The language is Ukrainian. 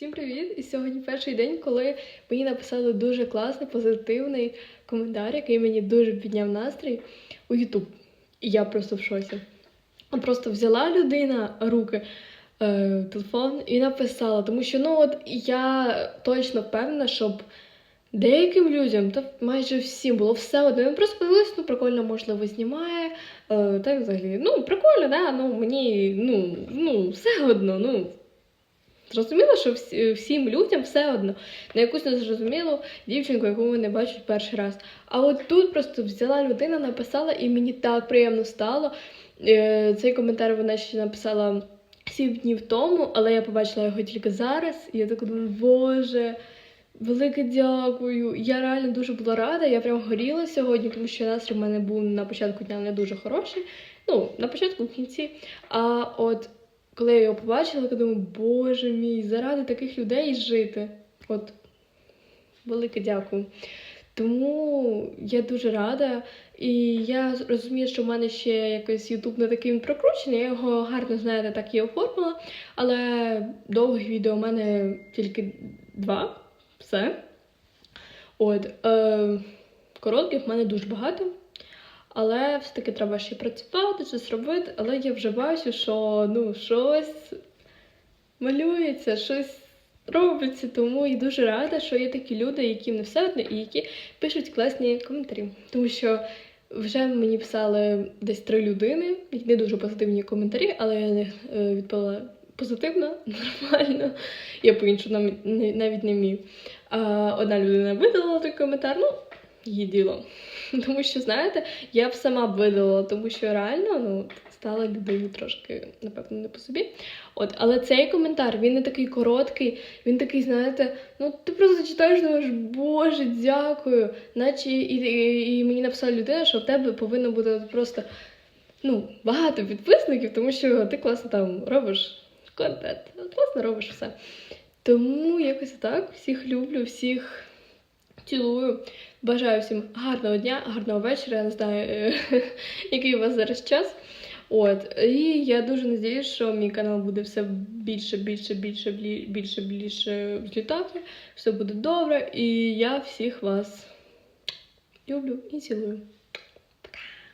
Всім привіт! І сьогодні перший день, коли мені написали дуже класний, позитивний коментар, який мені дуже підняв настрій у YouTube. І я просто в шоці. Просто взяла людина руки, е, телефон і написала, тому що ну от я точно впевнена, щоб деяким людям, та майже всім було все одно. Вони просто подивилися, ну прикольно, можливо, знімає. Е, та й взагалі, ну прикольно, да, ну мені ну, ну все одно, ну. Зрозуміло, що всі, всім людям все одно на якусь незрозумілу дівчинку, яку вони бачать перший раз. А от тут просто взяла людина, написала, і мені так приємно стало. Е, Цей коментар вона ще написала сім днів тому, але я побачила його тільки зараз. І я так думаю, боже. Велике дякую. Я реально дуже була рада. Я прям горіла сьогодні, тому що настрій в мене був на початку дня не дуже хороший. Ну, на початку в кінці. А от коли я його побачила, я думаю, боже мій, заради таких людей жити. От велике дякую. Тому я дуже рада. І я розумію, що в мене ще якось Ютуб не такий прокручений, я його гарно, знаєте, так і оформила. Але довгих відео у мене тільки два. Все. От. Е, коротких в мене дуже багато. Але все-таки треба ще працювати, щось робити. Але я вже бачу, що ну, щось малюється, щось робиться. Тому і дуже рада, що є такі люди, яким не все одно, і які пишуть класні коментарі. Тому що вже мені писали десь три людини, не дуже позитивні коментарі, але я на них е, відповіла позитивно, нормально. Я по-іншому не- навіть не вмію. Одна людина видалила той коментар, ну, її діло. Тому що, знаєте, я б сама б видалила, тому що реально ну, стала людині трошки, напевно, не по собі. От, але цей коментар, він не такий короткий, він такий, знаєте, ну ти просто читаєш, думаєш, Боже, дякую. Наче і, і, і мені написала людина, що в тебе повинно бути просто ну, багато підписників, тому що ти класно там робиш контент, класно робиш все. Тому якось так. Всіх люблю, всіх цілую. Бажаю всім гарного дня, гарного вечора. Я не знаю, який у вас зараз час. От, і я дуже надіюсь, що мій канал буде все більше, більше, більше, більше, більше взлітати. Все буде добре. І я всіх вас люблю і цілую.